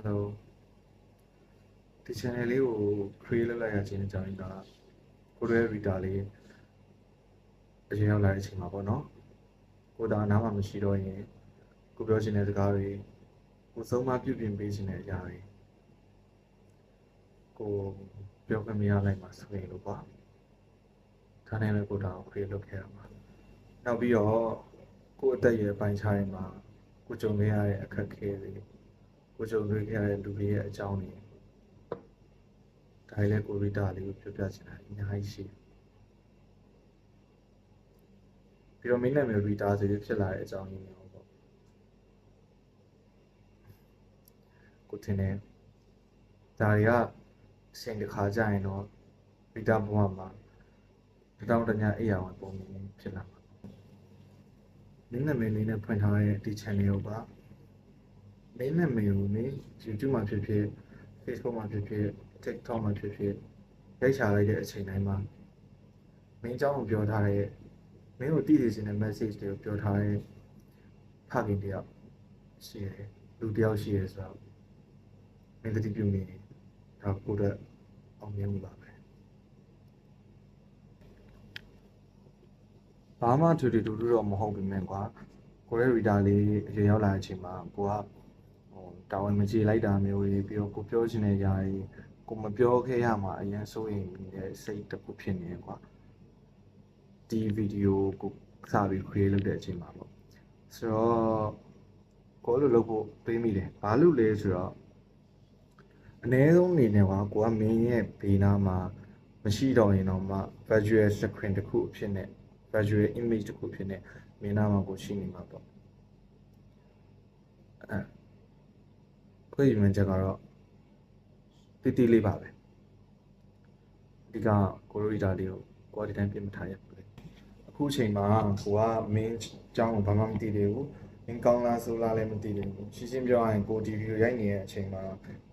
Hello ဒီ channel လေးကို create လုပ်လိုက်ရခြင်းအကြောင်းရင်းကကိုရဲ reader လေးအရင်ရောက်လာတဲ့အချိန်မှာပေါ့နော်ကိုဒါအနားမှာမရှိတော့ရင်ကိုပြောချင်တဲ့စကားတွေကိုဆုံးမပြုပြင်ပေးချင်တဲ့အရာတွေကိုပြောခွင့်မရလိုက်မှာဆိုရင်လို့ပေါ့ဒါနဲ့ပဲကိုဒါကို create လုပ်ခဲ့ရမှာနောက်ပြီးတော့ကိုအသက်အရွယ်ပိုင်းခြားရင်မှာကိုကြုံခဲ့ရတဲ့အခက်အခဲတွေ ကိုကြုံတွေ့ခဲ့ရတဲ့လူတွေရဲ့အကြောင်းတွေဒါတွေလည်းကိုရီတာလေးကိုပြောပြချင်တာအများကြီးရှိတယ်ပြီးတော့မင်းနာမည်ရီတာဆိုပြီးဖြစ်လာတဲ့အကြောင်းရင်းမျိုးပေါ့ကိုထင်တယ်ဒါတွေကအချိန်တစ်ခါကြာရင်တော့ရီတာဘဝမှာတတောင်းတညာအိယာဝင်ပုံမြင်ဖြစ်လာမှာမင်းနာမည်လေးနဲ့ဖွင့်ထားတဲ့ဒီ channel ကိုပါ မင်းနာမည်ကိုနေ YouTube မှာဖြစ်ဖြစ် Facebook မှာဖြစ်ဖြစ် TikTok မှာဖြစ်ဖြစ်ရိုက်ချလိုက်တဲ့အချိန်တိုင်းမှာမင်းเจ้าကိုပြောထားတဲ့မင်းကိုတည်တည်ခြင်းတဲ့ message တွေကိုပြောထားတဲ့ဖခင်တယောက်ရှိတယ်လူတယောက်ရှိတယ်ဆိုတော့မင်းတတိပြုနေဒါကိုယ်တော့အောင်မြင်မှုပါပဲဘာမှထူထူထူထူတော့မဟုတ်ဘူးမြန်ကွာကိုရဲ reader လေးအရင်ရောက်လာတဲ့အချိန်မှာကိုကဟို တာဝန်မကြေလိုက်တာမျိုးတွေပြီးတော့ကိုပြောချင်တဲ့ຢာတွေကိုမပြောခဲ့ရမှာအရင်စိုးရင်နေတဲ့စိတ်တစ်ခုဖြစ်နေကွာဒီဗီဒီယိုကိုစပြီး create လုပ်တဲ့အချိန်မှာပေါ့ဆိုတော့ကိုလိုလုပ်ဖို့တွေးမိတယ်ဘာလို့လဲဆိုတော့အ ਨੇ ဆုံးအနေနဲ့ကွာကိုကမင်းရဲ့ဘေးနားမှာမရှိတော့ရင်တော့မှ virtual screen တစ်ခုအဖြစ်နဲ့ virtual image တစ်ခုဖြစ်နေမင်းနာမှာကိုရှိနေမှာပေါ့အဲ ခွဲယူမှန်ချက်ကတော့တိတိလေးပါပဲအဓိကကိုရိုဒီတာလေးကိုကိုယ်ဒီတိုင်းပြင်မထားရဘူးလေအခုအချိန်မှာကိုကမင်းအကြောင်းကိုဘာမှမသိသေးဘူးမင်းကောင်းလားဆိုးလားလည်းမသိသေးဘူးရှင်းရှင်းပြောရရင်ကိုဒီဗီဒီယိုရိုက်နေတဲ့အချိန်မှာ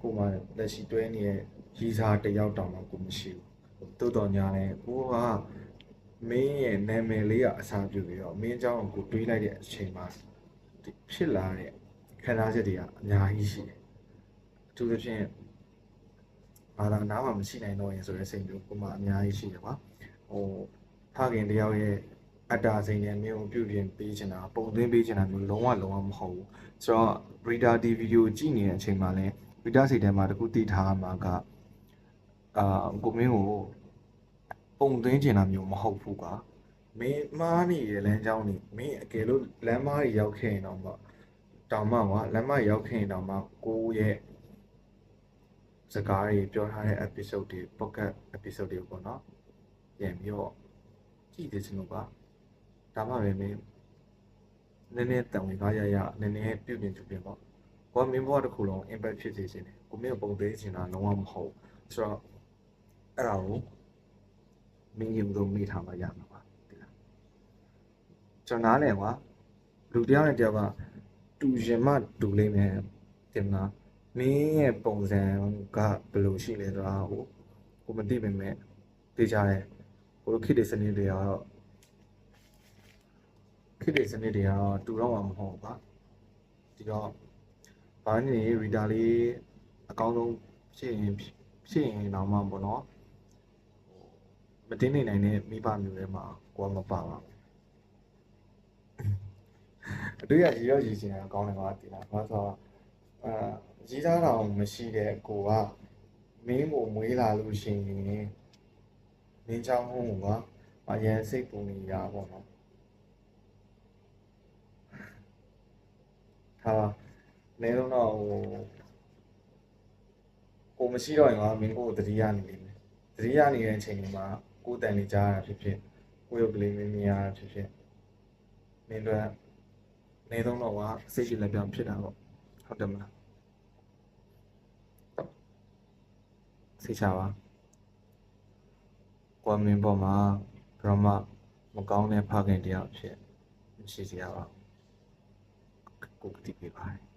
ကိုမှလက်ရှိတွဲနေတဲ့ရီစာတယောက်တောင်မှကိုမရှိဘူးတိုးတော်ညာလည်းကိုကမင်းရဲ့နာမည်လေးကအစားပြုပြီးတော့မင်းအကြောင်းကိုတွေးလိုက်တဲ့အချိန်မှာဖြစ်လာတဲ့ခံစားချက်တွေကအများကြီးရှိတယ် အထူးသဖြင့်ဘာသာနားမှာမရှိနိုင်တော့ရင်ဆိုတဲ့စိတ်မျိုးကိုမှအများကြီးရှိတယ်ကွာဟိုဖခင်တယောက်ရဲ့အတ္တစိတ်နဲ့မင်းကိုပြုပြင်ပေးချင်တာပုံသွင်းပေးချင်တာမျိုးလုံးဝလုံးဝမဟုတ်ဘူးဆိုတော့ reader ဒီဗီဒီယိုကြည့်နေတဲ့အချိန်မှာလဲ reader စိတ်ထဲမှာတခုတည်ထားမှာကအာကိုမင်းကိုပုံသွင်းချင်တာမျိုးမဟုတ်ဘူးကွာမင်းမားနေတဲ့လမ်းကြောင်းနေမင်းအကယ်လို့လမ်းမားကြီးရောက်ခဲ့ရင်တော့မှတောင်မှကွာလမ်းမရောက်ခဲ့ရင်တောင်မှကိုရဲ့ စကားတွေပြောထားတဲ့ episode တွေ pocket episode တွေပေါ့နော်ပြန်ပြီးတော့ကြည့်သေးချင်လို့ပါဒါမှပဲမင်းနည်းနည်းတန်ဝင်ကားရရနည်းနည်းပြုပြင်ပြုပြင်ပေါ့ကိုကမင်းဘဝတစ်ခုလုံး impact ဖြစ်စေချင်တယ်ကိုမင်းကိုပုံသေးချင်တာလုံးဝမဟုတ်ဆိုတော့အဲ့ဒါကိုမင်းရုံတော့မိထားမှရမှာပါဒီလားကျွန်တော်နားလည်ကွာလူတစ်ယောက်နဲ့တစ်ယောက်ကတူရင်မှတူလိမ့်မယ်တင်မလား မင်းရဲ့ပုံစံကဘယ်လိုရှိလဲဆိုတာဟိုကိုမသိပေမဲ့သိကြတယ်ကိုလိုခစ်တဲ့စနစ်တွေကတော့ခစ်တဲ့စနစ်တွေကတော့တူတော့မှမဟုတ်ဘူးပါဒီတော့ဘာနေ reader လေးအကောင်းဆုံးဖြစ်ရင်ဖြစ်ရင်တော့မှပေါ့နော်မတင်းနေနိုင်တဲ့မိဘမျိုးတွေမှာကိုကမပါပါဘူးအတွေ့အကြရရည်ချင်တာကောင်းတယ်ကွာဒီလားဘာဆိုတော့အာ ကြီးသားတော်မရှိတဲ့ကိုကမင်းကိုမွေးလာလို့ရှိရင်မင်းချောင်းဟုံးကအရင်စိတ်ပူနေရပါတော့ဟာနေတော့တော့ဟိုကိုမရှိတော့ရင်ကမင်းကိုတတိယနေလိမ့်မယ်တတိယနေတဲ့အချိန်မှာကိုယ်တန်နေကြရတာဖြစ်ဖြစ်ကိုရုပ်ကလေးမင်းမြင်ရတာဖြစ်ဖြစ်မင်းတို့နေတော့တော့ကစိတ်ကြည်လက်ပြောင်းဖြစ်တာပေါ့ဟုတ်တယ်မလား စိတ်ချပါကွာမင်းပေါ်မှာဘရမမကောင်းတဲ့ဖခင်တရားဖြစ်မရှိစရာပါကိုကတိပေးပါတယ်